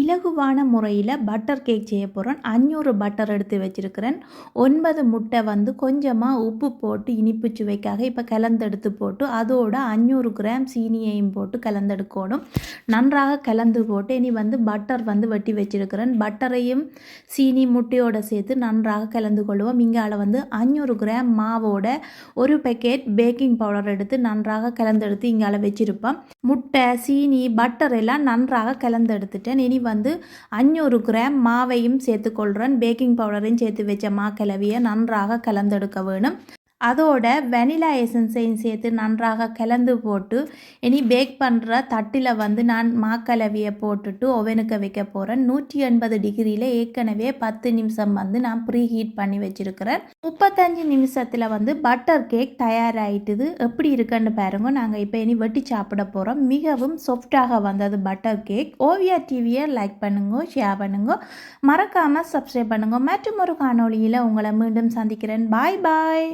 இலகுவான முறையில் butter cake செய்ய போகிறேன் அஞ்சூறு பட்டர் எடுத்து வச்சுருக்கிறேன். ஒன்பது முட்டை வந்து கொஞ்சமாக உப்பு போட்டு இனிப்பு சுவைக்காக இப்போ கலந்தெடுத்து போட்டு அதோட அஞ்சூறு கிராம் சீனியையும் போட்டு கலந்தெடுக்கணும். நன்றாக கலந்து போட்டு இனி வந்து பட்டர் வந்து வெட்டி வச்சுருக்கிறேன். பட்டரையும் சீனி முட்டையோட சேர்த்து நன்றாக கலந்து கொள்வோம். இங்கால வந்து அஞ்சூறு கிராம் மாவோட ஒரு பேக்கெட் பேக்கிங் பவுடர் எடுத்து நன்றாக கலந்தெடுத்து இங்கால வச்சுருப்பேன். முட்டை சீனி பட்டர் எல்லாம் நன்றாக கலந்தெடுத்துட்டேன். இனி வந்து அஞ்சூறு கிராம் மாவையும் சேர்த்துக்கொள்கிறேன் பேக்கிங் பவுடரையும் சேர்த்து வச்ச மா கலவையை நன்றாக கலந்தெடுக்க வேணும். அதோட வெனிலா எசன்ஸையும் சேர்த்து நன்றாக கலந்து போட்டு இனி பேக் பண்ணுற தட்டில் வந்து நான் மாக்கலவியை போட்டுட்டு ஓவனுக்கு வைக்க போகிறேன் நூற்றி எண்பது டிகிரியில் ஏற்கனவே பத்து நிமிஷம் வந்து நான் ப்ரீ ஹீட் பண்ணி வச்சுருக்கிறேன். முப்பத்தஞ்சு நிமிஷத்தில் வந்து பட்டர் கேக் தயாராகிட்டுது எப்படி இருக்குன்னு பாருங்க. நாங்கள் இப்போ இனி வெட்டி சாப்பிட போகிறோம் மிகவும் சாஃப்டாக வந்தது பட்டர் கேக் ஓவியா டிவியை லைக் பண்ணுங்க ஷேர் பண்ணுங்க. மறக்காமல் சப்ஸ்கிரைப் பண்ணுங்க. மற்றும் ஒரு காணொளியில் உங்களை மீண்டும் சந்திக்கிறேன். பாய் பாய்